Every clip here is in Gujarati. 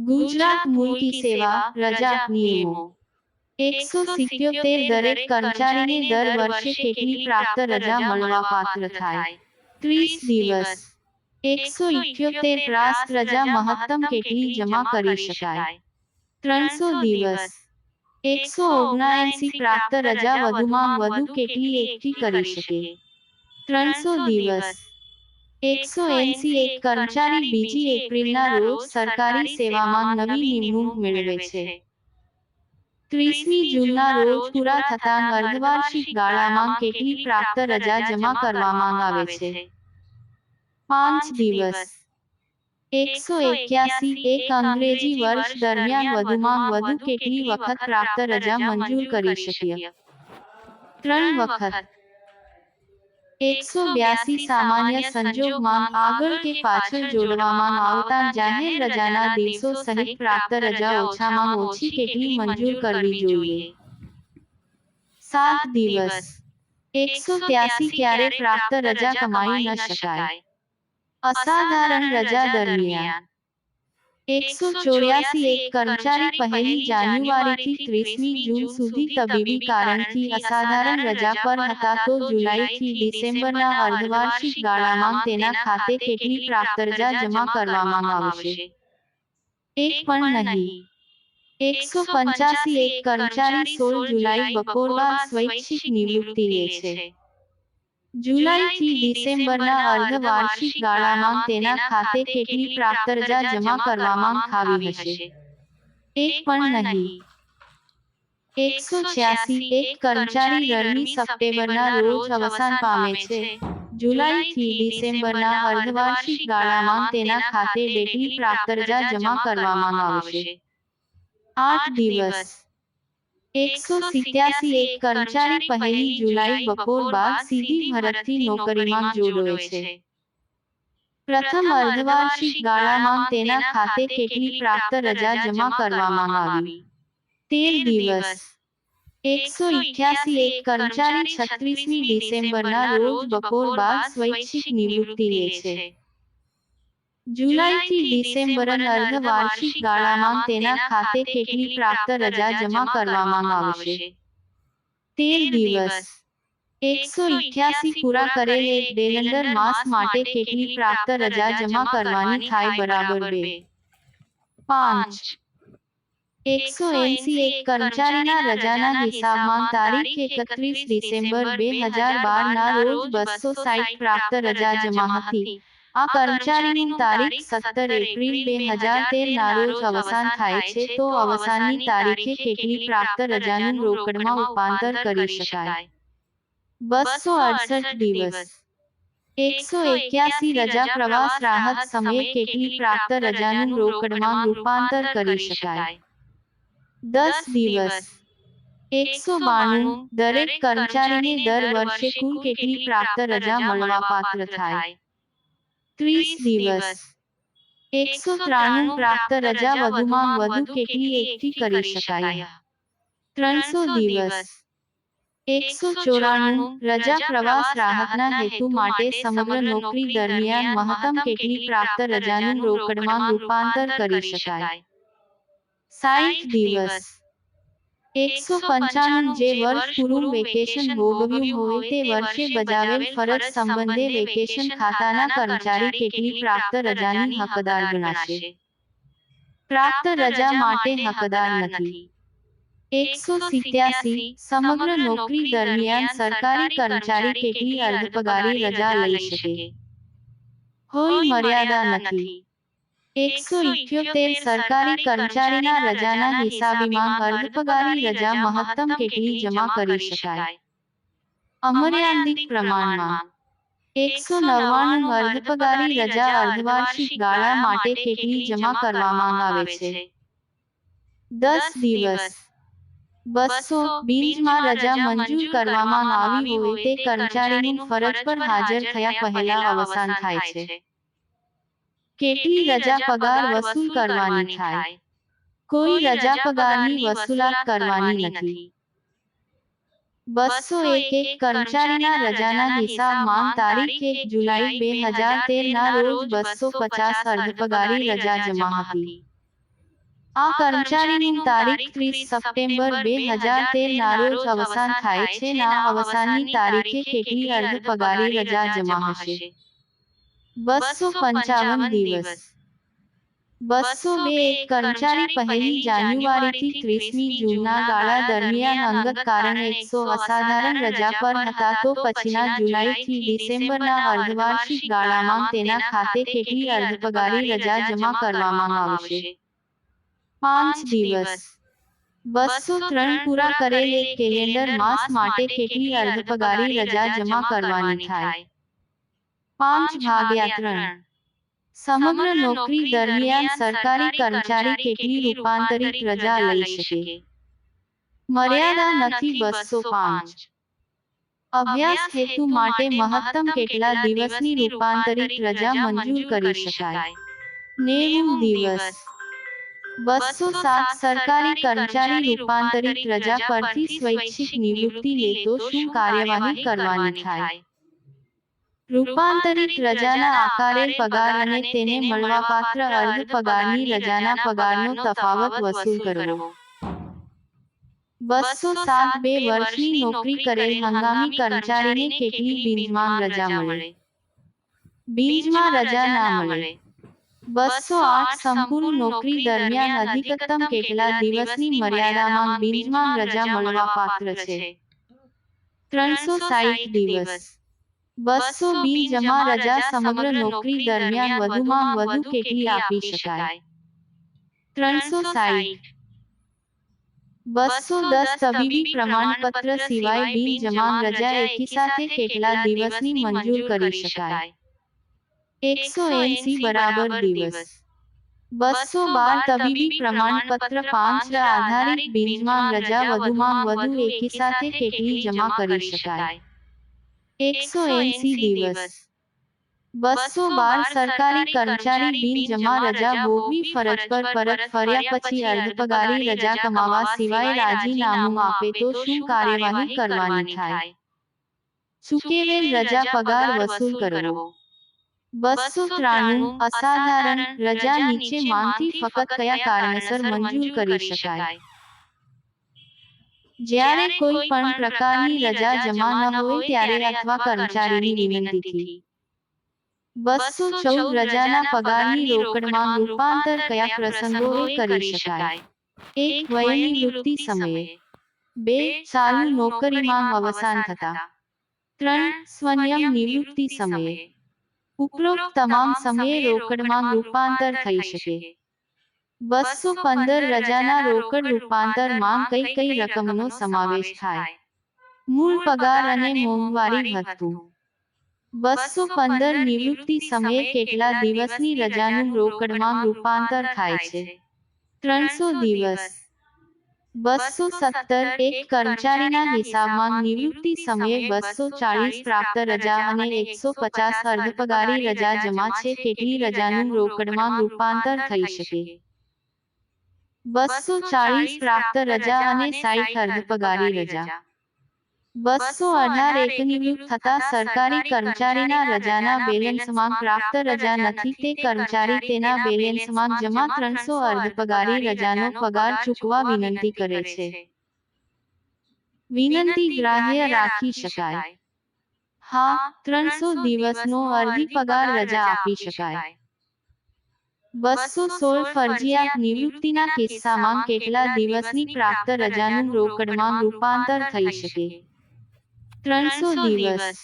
ગુજરાત મુલકી સેવા રજા નિયમો એકસો સિત્યોતેર દરેક કર્મચારીને દર વર્ષે કેટલી પ્રાપ્ત રજા મળવા પાત્ર થાય ત્રીસ દિવસ એકસો ઇઠ્યોતેર પ્રાસ્ત રજા મહત્તમ કેટલી જમા કરી શકાય ત્રણસો દિવસ એકસો ઓગણએંસી પ્રાપ્ત રજા વધુમાં વધુ કેટલી એકઠી કરી શકે ત્રણસો દિવસ એકસો એંસી એક કર્મચારી બીજી એપ્રિલના રોજ સરકારી સેવામાં નવી નિમણૂક મેળવે છે. ત્રીસમી જૂનના રોજ પૂરા થતાં અર્ધવાર્ષિક ગાળામાં કેટલી પ્રાપ્ત રજા જમા કરવામાં આવે છે? પાંચ દિવસ. એકસો એક્યાસી એક અંગ્રેજી વર્ષ દરમિયાન વધુમાં વધુ કેટલી વખત પ્રાપ્ત રજા મંજૂર કરી શકીએ? ત્રણ વખત. એકસો બ્યાસી સામાન્ય સંજોગમાં આગળ કે પાછળ જોડવામાં આવતા જાહેર રજાના દિવસો સહિત પ્રાપ્ત રજા ઓછામાં ઓછી કેટલી મંજૂર કરવી જોઈએ? સાત દિવસ. એકસો ત્યાસી ક્યારે પ્રાપ્ત રજા કમાઈ ન શકાય? અસાધારણ રજા દરમિયાન. એકસો ચોર્યાસી એક કર્મચારી પહેલી જાન્યુઆરીથી ત્રીસમી જૂન સુધી તબીબી કારણથી અસાધારણ રજા પર હતા તો જુલાઈથી ડિસેમ્બરના અર્ધવાર્ષિક ગાળામાં તેના ખાતે કેટલી પ્રાપ્તરજા જમા કરવામાં આવશે એક પણ નહીં એકસો પંચ્યાસી એક કર્મચારી સોળ જુલાઈ બપોર બાદ સ્વૈચ્છિક નિવૃત્તિ લે છે જુલાઈથી ડિસેમ્બરના અર્ધવાર્ષિક ગાળામાં તેના ખાતે કેટલી પ્રાપ્ત રજા જમા કરવામાં આવી હશે? એક પણ નહીં. એકસો છ્યાસી એક કર્મચારી રડમી સપ્ટેમ્બરના રોજ અવસાન પામે છે. જુલાઈથી ડિસેમ્બરના અર્ધવાર્ષિક ગાળામાં તેના ખાતે કેટલી પ્રાપ્ત રજા જમા કરવામાં આવશે? આઠ દિવસ. એકસો સિત્યાસી એક કર્મચારી પહેલી જુલાઈ બપોર બાદ સીધી ભરતથી નોકરીમાં જોડવે છે. પ્રથમ અર્ધવાર્ષિક ગાળામાં તેના ખાતે કેટલી પ્રાપ્ત રજા જમા કરવામાં આવી? તેર દિવસ. એકસો ઇઠ્યાસી એક કર્મચારી છત્રીસમી ડિસેમ્બરના રોજ બપોર બાદ સ્વૈચ્છિક નિવૃત્તિ લે છે. જુલાઈથી ડિસેમ્બર અર્ધવાર્ષિક ગાળામાં તેના ખાતે કેટલી પ્રાપ્ત રજા જમા કરવામાં આવશે? તેર દિવસ. એકસો ઇઠ્યાસી પૂરા કરેલ એક ડેલેન્ડર માસ માટે કેટલી પ્રાપ્ત રજા જમા કરવાની થાય બરાબર બે? પાંચ. એકસો એંસી એક કર્મચારીના રજાના હિસાબમાં તારીખ એકત્રીસ ડિસેમ્બર બે હજાર બાર ના રોજ બસો સાઈઠ પ્રાપ્ત રજા જમા હતી. આ કર્મચારીની તારીખ સત્તર એપ્રિલ બે હજાર તેર ના રોજ અવસાન થાય છે તો અવસાનની તારીખે કેટલી પ્રાપ્ત રજાનું રોકડમાં રૂપાંતર કરી શકાય. બસો અડસઠ દિવસ. એકસો એક્યાસી રજા પ્રવાસ રાહત સમયે કેટલી પ્રાપ્ત રજાનું રોકડમાં રૂપાંતર કરી શકાય. દસ દિવસ. એકસો બાણું. દરેક કર્મચારીને દર વર્ષે કુલ કેટલી પ્રાપ્ત રજા મળવા પાત્ર થાય? ત્રીસ દિવસ એકસો ત્રાણું પ્રાપ્ત રજા વધુમાં વધુ કેટલી એકઠી કરી શકાય ત્રણસો દિવસ એકસો ચોરાણું રજા પ્રવાસ રાહતના હેતુ માટે સમગ્ર નોકરી દરમિયાન મહત્તમ કેટલી પ્રાપ્ત રજાનું રોકડમાં રૂપાંતર કરી શકાય સાઠ દિવસ એકસો પંચાણું જે વર્ષ પૂરું વેકેશન ભોગવ્યું હોય તે વર્ષે બજાવેલ ફરજ સંબંધે વેકેશન ખાતાના કર્મચારી કેટલી પ્રાપ્ત રજાની હકદાર ગણાશે? પ્રાપ્ત રજા માટે હકદાર નથી. એકસો સિત્યાસી સમગ્ર નોકરી દરમિયાન સરકારી કર્મચારી કેટલી અર્ધપગારી રજા લઈ શકે? હોય મર્યાદા નથી. એકસો ઇઠ્યોતેર સરકારી કર્મચારીના રજાના હિસાબીમાં અર્ધપગારી રજા મહત્તમ કેટલી જમા કરી શકાય. અમર્યાદિત પ્રમાણમાં એકસો નવ્વાણું અર્ધપગારી રજા અર્ધવાર્ષિક ગાળા માટે કેટલી જમા કરવામાં આવે છે. દસ દિવસ બસો બીજમાં રજા મંજૂર કરવામાં આવી હોય તે કર્મચારીની ફરજ પર હાજર થયા પહેલા અવસાન થાય છે. કેટલી રજા પગાર વસૂલ કરવાની થાય કોઈ રજા પગારની વસૂલાત કરવાની નથી બસો એક એક કર્મચારીના રજાના હિસાબમાં તારીખ એક જુલાઈ બે હજાર તેર ના રોજ બસો પચાસ અર્ધપગારી રજા જમા હતી આ કર્મચારીનું તારીખ ત્રીસ સપ્ટેમ્બર બે હજાર તેર ના રોજ અવસાન થાય છે ના અવસાનની તારીખે કેટલી અર્ધ પગારી રજા જમા હશે બસો પંચાવન દિવસ. બસો બે એક કર્મચારી પહેલી જાન્યુઆરીથી ત્રીસમી જૂનના ગાળા દરમિયાન અંગત કારણે એકસો અસાધારણ રજા પર હતા તો પછીના જુલાઈથી ડિસેમ્બરના અર્ધવાર્ષિક ગાળામાં તેના ખાતે કેટલી અર્ધપગારી રજા જમા કરવામાં આવશે? પાંચ દિવસ. બસો ત્રણ પૂરા કરેલ એક કેલેન્ડર માસ માટે કેટલી અર્ધપગારી રજા જમા કરવાની થાય? પાંચ ભાગ્યા ત્રણ સમગ્ર નોકરી દરમિયાન સરકારી કર્મચારી કેટલી રૂપાંતરિત રજા લઈ શકે? મર્યાદા નથી બસો પાંચ. અભ્યાસ હેતુ માટે મહત્તમ કેટલા દિવસની રૂપાંતરિત રજા મંજૂર કરી શકાય? નેવું દિવસ. બસો સાત સરકારી કર્મચારી રૂપાંતરિત રજા પરથી સ્વૈચ્છિક નિવૃત્તિ લે તો શું કાર્યવાહી કરવાની થાય? રૂપાંતરિત રજાના આકારે પગાર અને તેને મળવાપાત્ર અર્ધ પગારની રજાના પગારનો તફાવત વસૂલ કરવો. બસો સાત બે વર્ષની નોકરી કરેલ હંગામી કર્મચારીને કેટલી બિંજમાં રજા મળે? બીજમાં રજા ના મળે. બસો આઠ સંપૂર્ણ નોકરી દરમિયાન અધિકતમ કેટલા દિવસની મર્યાદામાં બિંજમાં રજા મળવા પાત્ર છે? ત્રણસો સાઠ દિવસ. બસો બી જમા રજા સમગ્ર નોકરી દરમિયાન વધુમાં વધુ કેટલી આપી શકાય ત્રણસો સાઠ બસો દસ તબીબી પ્રમાણપત્ર સિવાય બિન જમાન રજા એકી સાથે કેટલા દિવસની મંજૂર કરી શકાય એકસો એંસી બરાબર દિવસ બસો બાર તબીબી પ્રમાણપત્ર પાંચ આધારિત બિનજમાન રજા વધુમાં વધુ એકી સાથે કેટલી જમા કરી શકાય એકસો એસી દિવસ. બસો બાર સરકારી કર્મચારી બિન જમા રજા ભોગવી ફરજ પર પરત ફર્યા પછી અર્ધપગારી રજા કમાવા સિવાય રાજીનામું આપે તો શું કાર્યવાહી કરવાની થાય? ચૂકેવેલ રજા પગાર વસૂલ કરવો. બસો ત્રાણું અસાધારણ રજા નીચે માંગથી ફક્ત કયા કારણસર મંજૂર કરી શકાય? જ્યારે કોઈ પણ પ્રકારની રજા જમા ન હોય ત્યારે અથવા કર્મચારીની વિનંતીથી. બસો ચૌદ રજાના પગારની રોકડમાં રૂપાંતર કયા પ્રસંગોએ કરી શકાય? એક વયની વૃત્તિ સમયે બે ચાલુ નોકરીમાં અવસાન થતા. ત્રણ સ્વયં નિવૃત્તિ સમયે. ઉપરોક્ત તમામ સમયે રોકડમાં રૂપાંતર થઈ શકે. બસો પંદર રજાના રોકડ રૂપાંતરમાં કઈ કઈ રકમનો સમાવેશ થાય? મૂળ પગાર અને મોંઘવારી ભથ્થું બસો પંદર નિવૃત્તિ સમયે કેટલા દિવસની રજાનું રોકડમાં રૂપાંતર થાય છે? ત્રણસો દિવસ. બસો સત્તર એક કર્મચારીના હિસાબમાં નિવૃત્તિ સમયે બસો ચાલીસ પ્રાપ્ત રજા અને એકસો પચાસ અર્ધપગારી રજા જમા છે કેટલી રજાનું રોકડમાં રૂપાંતર થઈ શકે? બસો ચાલીસ પ્રાપ્ત રજા અને સાઈઠ અર્ધપગારી રજા. બસો અઢાર એક નિયુક્ત થતા સરકારી કર્મચારીના રજાના બેલેન્સમાં પ્રાપ્ત રજા નથી, તે કર્મચારી તેના બેલેન્સમાં જમા ત્રણસો અર્ધપગારી રજાનો પગાર ચૂકવા વિનંતી કરે છે. વિનંતી ગ્રાહ્ય રાખી શકાય. હા, ત્રણસો દિવસનો અર્ધી પગાર રજા આપી શકાય. બસો સોળ ફરજિયાત નિવૃત્તિના કિસ્સામાં કેટલા દિવસની પ્રાપ્ત રજાનું રોકડમાં રૂપાંતર થઈ શકે? ત્રણસો દિવસ.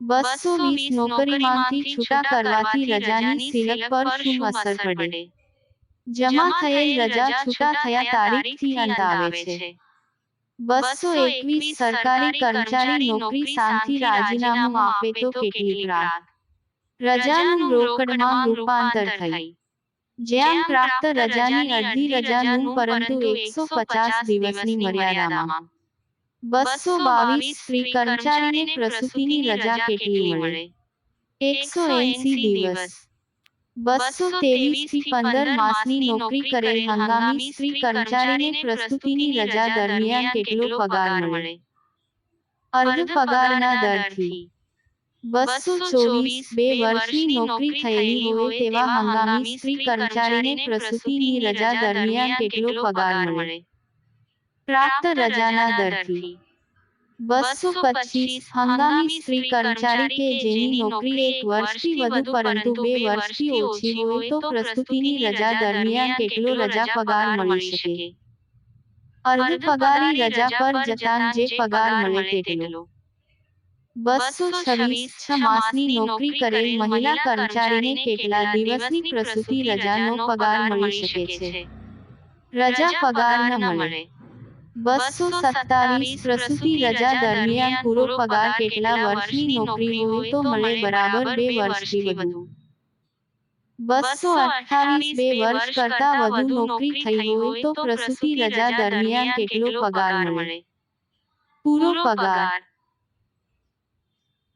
બસો વીસ નોકરીમાંથી છૂટા કરવાથી રજાની સિલક પર શું અસર પડે? જમા થયેલ રજા છૂટા થયા તારીખથી અંત આવે છે. બસો એકવીસ સરકારી કર્મચારી નોકરી શાંતિ રાજીનામું આપે તો કેટલી રાત? રજાનું રોકડમાં રૂપાંતર થઈ. જ્યાં પ્રાપ્ત રજાની અડધી રજાનું પરંતુ એકસો પચાસ દિવસની મર્યાદામાં. બસો બાવીસ સ્ત્રી કર્મચારીને પ્રસૂતિની રજા કેટલી મળે? એકસો એસી દિવસ. બસો ત્રેવીસથી પંદર માસની નોકરી કરેલ હંગામી સ્ત્રી કર્મચારીને પ્રસૂતિની રજા દરમિયાન કેટલો પગાર મળે? અર્ધ પગારના દરથી. બસો ચોવીસ બે વર્ષની નોકરી થયેલી હોય તેવા હંગામી સ્ત્રી કર્મચારીને પ્રસૂતિની રજા દરમિયાન કેટલો પગાર મળે? પ્રાપ્ત રજાના દરથી. બસો પચીસ હંગામી સ્ત્રી કર્મચારી કે જેની નોકરી એક વર્ષથી વધુ પરંતુ બે વર્ષથી ઓછી હોય તો પ્રસૂતિની રજા દરમિયાન કેટલો રજા પગાર મળી શકે? અર્ધ પગારી રજા પર જતાં જે પગાર મળે તેટલો. બસો છવ્વીસ છ માસની નોકરી કરેલ મહિલા કર્મચારીને કેટલા દિવસની પ્રસૂતિ રજાનો પગાર મળી શકે છે. રજા પગાર ન મળે. બસો સત્તાવીસ પ્રસૂતિ રજા દરમિયાન પૂરો પગાર કેટલા વર્ષની નોકરી હોય તો મળે. બરાબર બે વર્ષથી વધુ. બસો અઠાવીસ બે વર્ષ કરતા વધુ નોકરી થઈ હોય તો પ્રસૂતિ રજા દરમિયાન કેટલો પગાર મળે. પૂરો પગાર.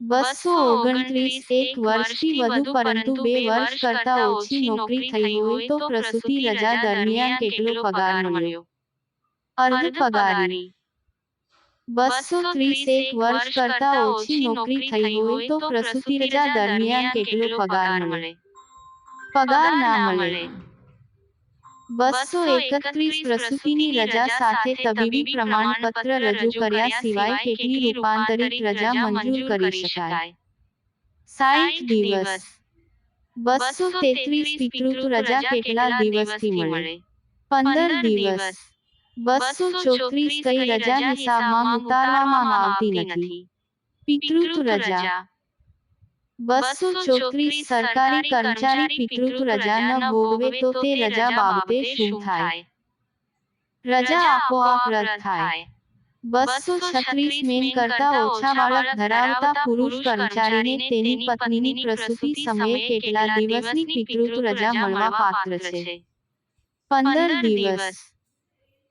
બસો ઓગણત્રીસ એક વર્ષથી વધુ પરંતુ બે વર્ષ કરતા ઓછી નોકરી થઈ હોય તો પ્રસૂતિ રજા દરમિયાન કેટલો પગાર મળ્યો? અર્ધ પગારી. બસો ત્રીસ એક વર્ષ કરતા ઓછી નોકરી થઈ હોય તો પ્રસૂતિ રજા દરમિયાન કેટલો પગાર મળે? પગાર ના મળે. બસો એકત્રીસ પ્રસૂતિની રજા સાથે તબીબી પ્રમાણપત્ર રજૂ કર્યા સિવાય કેટલી રૂપાંતરિત રજા મંજૂર કરી શકાય સાઠ દિવસ બસો તેત્રીસ પિતૃત્વ રજા કેટલા દિવસથી મળે પંદર દિવસ બસો ચોત્રીસ કઈ રજા હિસાબમાં ઉતારવામાં આવતી નથી પિતૃત્વ રજા બસો ચોત્રીસ સરકારી કર્મચારી પિતૃત્વ રજા ન ભોગવે તો તે રજા બાબતે શું થાય? રજા આપોઆપ રદ થાય. બસો છત્રીસ મેન કરતા ઓછા બાળક ધરાવતા પુરુષ કર્મચારીને તેની પત્નીની પ્રસૂતિ સમયે કેટલા દિવસની પિતૃત્વ રજા મળવા પાત્ર છે? પંદર દિવસ.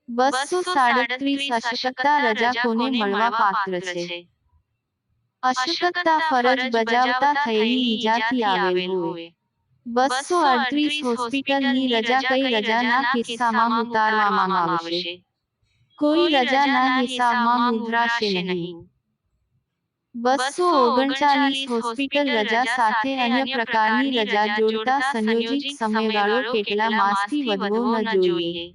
બસો સાડત્રીસ અશક્તા રજા કોને મળવા પાત્ર છે? અશક્તતા ફરજ બજાવતા થયેલી ઈજાથી આવેલ હોય. બસો અડત્રીસ હોસ્પિટલની રજા કઈ રજાના કિસ્સામાં ઉતારવામાં આવશે? કોઈ રજાના હિસાબમાં મુદ્રાશે નહીં. બસો ઓગણચાલીસ હોસ્પિટલ રજા સાથે અન્ય પ્રકારની રજા જોડતા સંયોજિત સમયગાળો કેટલા માસથી વધવો ન જોઈએ.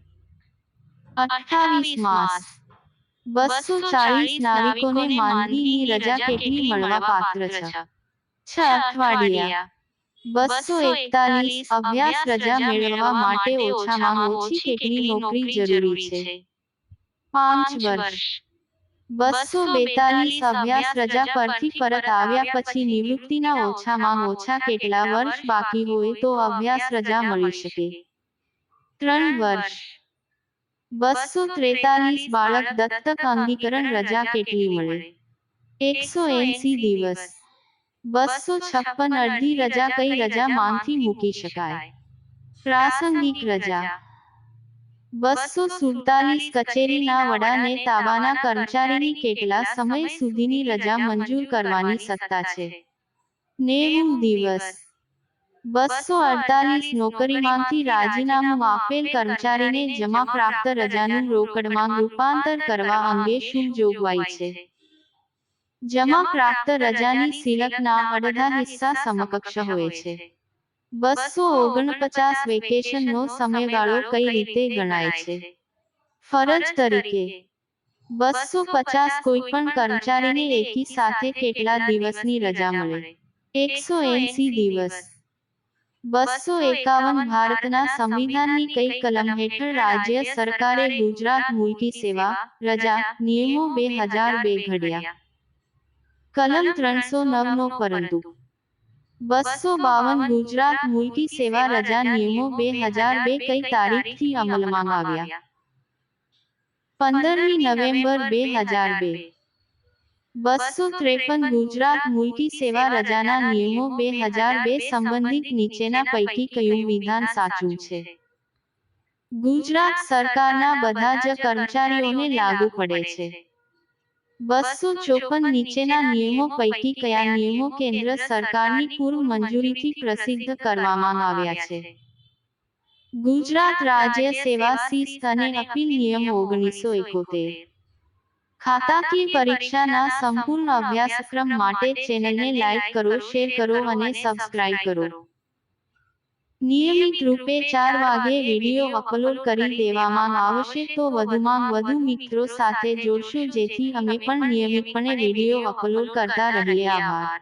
અઠ્ઠાવીસ માસ. બસો ચાલીસ નાવિકોને માંદગીની રજા કેટલી મળવા પાત્ર છે? છ? અઠવાડિયા. બસો એકતાલીસ અભ્યાસ રજા મેળવવા માટે ઓછામાં ઓછી કેટલી નોકરી જરૂરી છે? પાંચ વર્ષ. બસો બેતાલીસ અભ્યાસ રજા પરથી પરત આવ્યા પછી નિવૃત્તિના ઓછામાં ઓછા કેટલા વર્ષ બાકી હોય તો અભ્યાસ રજા મળી શકે. ત્રણ વર્ષ. બસો ત્રેતાલીસ બાળક દત્તક અંગીકરણ રજા કેટલી મળે. એકસો એસી દિવસ. બસો છપ્પન અડધી રજા કઈ રજા માંગથી મૂકી શકાય. પ્રાસંગિક રજા. બસો સુડતાલીસ કચેરીના વડાને તાબાના કર્મચારીની કેટલા સમય સુધીની રજા મંજૂર કરવાની સત્તા છે. નેવું દિવસ. બસો અડતાલીસ નોકરીમાંથી રાજીનામું આપેલ કર્મચારીને જમા પ્રાપ્ત રજાનું રોકડમાં રૂપાંતર કરવા અંગે શું જોગવાઈ છે? જમા પ્રાપ્ત રજાની સિલકના અડધા હિસ્સા સમકક્ષ હોય છે. બસો ઓગણપચાસ વેકેશનનો સમયગાળો કઈ રીતે ગણાય છે? ફરજ તરીકે, બસો પચાસ કોઈ પણ કર્મચારીને એકી સાથે કેટલા દિવસની રજા મળે? એકસો એસી દિવસ. બસો એકાવન ભારતના સંવિધાનની કઈ કલમ હેઠળ રાજ્ય સરકારે ગુજરાત મુલકી સેવા રજા નિયમો બે હજાર બે ઘડ્યા. કલમ ત્રણસો નવ નો પરંતુ બસો બાવન ગુજરાત મુલકી સેવા રજા નિયમો બે હજાર બે કઈ તારીખથી અમલમાં આવ્યા. પંદરમી નવેમ્બર બે હજાર બે. બસો ત્રેપન ગુજરાત મુલકી સેવા રજાના નિયમો બે હજાર બે સંબંધિત નીચેના પૈકી કયું વિધાન સાચું છે? ગુજરાત સરકારના બધા જ કર્મચારીઓને લાગુ પડે છે. બસો ચોપન નીચેના નિયમો પૈકી કયા નિયમો કેન્દ્ર સરકારની પૂર્વ મંજૂરીથી પ્રસિદ્ધ કરવામાં આવ્યા છે? ગુજરાત રાજ્ય સેવા શિસ્ત અને અપીલ નિયમ ઓગણીસો એકોતેર. ખાતાકીય પરીક્ષાના સંપૂર્ણ અભ્યાસક્રમ માટે ચેનલને લાઈક કરો શેર કરો અને સબસ્ક્રાઇબ કરો. નિયમિત રૂપે ચાર વાગે વીડિયો અપલોડ કરી દેવામાં આવશે તો વધુમાં વધુ મિત્રો સાથે જોડશું જેથી અમે પણ નિયમિતપણે વીડિયો અપલોડ કરતા રહીએ આભાર.